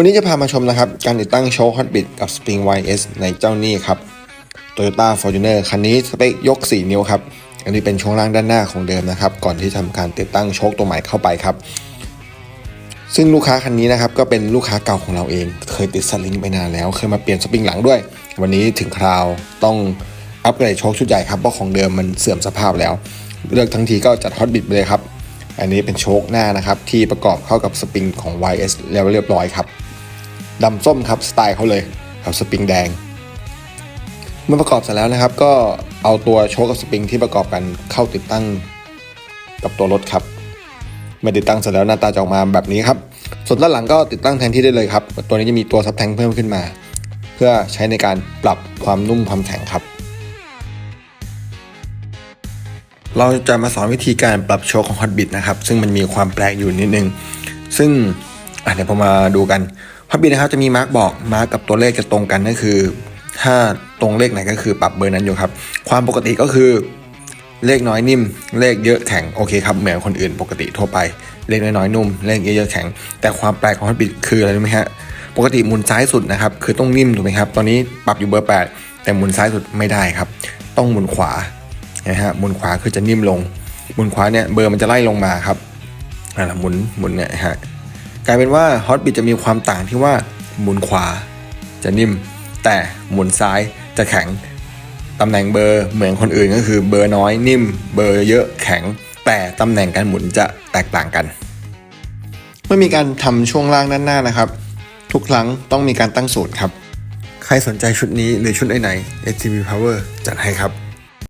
วันนี้จะพามาชมนะครับ การติดตั้งโชคฮอตบิ t กับ Spring YS ในเจ้านี่ครับ Toyota Fortuner คันนี้สเปคยก 4 นิ้วครับ อันนี้เป็นช่วงล่างด้านหน้าของเดิมนะครับ ก่อนที่ทำการติดตั้งโชคตัวใหม่เข้าไปครับ ซึ่งลูกค้าคันนี้นะครับ ก็เป็นลูกค้าเก่าของเราเอง เคยติดสลิงไปนานแล้ว เคยมาเปลี่ยนสปริงหลังด้วย วันนี้ถึงคราวต้องอัปเกรดโชคชุดใหญ่ครับเพราะของเดิมมันเสื่อมสภาพแล้ว เลือกทั้งทีก็จัดฮอตบิ t ไปเลยครับอันนี้เป็นโชคหน้านะครับ ที่ประกอบเข้ากับสปริงของ YS แล้วเรียบร้อยครับ ดำส้มครับสไตล์เขาเลยกับสปริงแดง เมื่อประกอบเสร็จแล้วนะครับ ก็เอาตัวโชคกับสปริงที่ประกอบกันเข้าติดตั้งกับตัวรถครับเมื่อติดตั้งเสร็จแล้วหน้าตาจะออกมาแบบนี้ครับ ส่วนด้านหลังก็ติดตั้งแทนที่ได้เลยครับ ตัวนี้จะมีตัวซับแทงเพิ่มขึ้นมา เพื่อใช้ในการปรับความนุ่มความแข็งครับ เราจะมาสอนวิธีการปรับโชคของ Hotbit นะครับ ซึ่งมันมีความแปลกอยู่นิดนึง ซึ่ง เดี๋ยวผมมาดูกัน Hotbit นะครับจะมีมาร์กบอกมาร์กกับตัวเลขจะตรงกันนั่นคือ ถ้าตรงเลขไหนก็คือปรับเบอร์นั้นอยู่ครับ ความปกติก็คือเลขน้อยนิ่ม เลขเยอะแข็งโอเคครับเหมือนคนอื่นปกติทั่วไป เลขน้อยๆนุ่ม เลขเยอะๆแข็ง แต่ความแปลกของ Hotbit คืออะไรรู้ไหมฮะปกติหมุนซ้ายสุดนะครับคือต้องนิ่มถูกไหมครับตอนนี้ปรับอยู่เบอร์ 8 แต่หมุนซ้ายสุดไม่ได้ครับ ต้องหมุนขวานะฮะหมุนขวาคือจะนิ่มลงหมุนขวาเนี่ยเบอร์มันจะไล่ลงมาครับอ่าหมุนหมุนเนี่ยฮะ กลายเป็นว่าฮอตบิ t จะมีความต่างที่ว่าหมุนขวา จะนิ่ม แต่หมุนซ้ายจะแข็งตำแหน่งเบอร์เหมือนคนอื่นก็คือเบอร์น้อยนิ่ม เบอร์เยอะแข็ง แต่ตำแหน่งการหมุนจะแตกต่างกัน เมื่อมีการทำช่วงล่างด้านหน้านะครับ ทุกครั้งต้องมีการตั้งสูตรครับ ใครสนใจชุดนี้หรือชุดไหนๆ STV Power จัดให้ครับ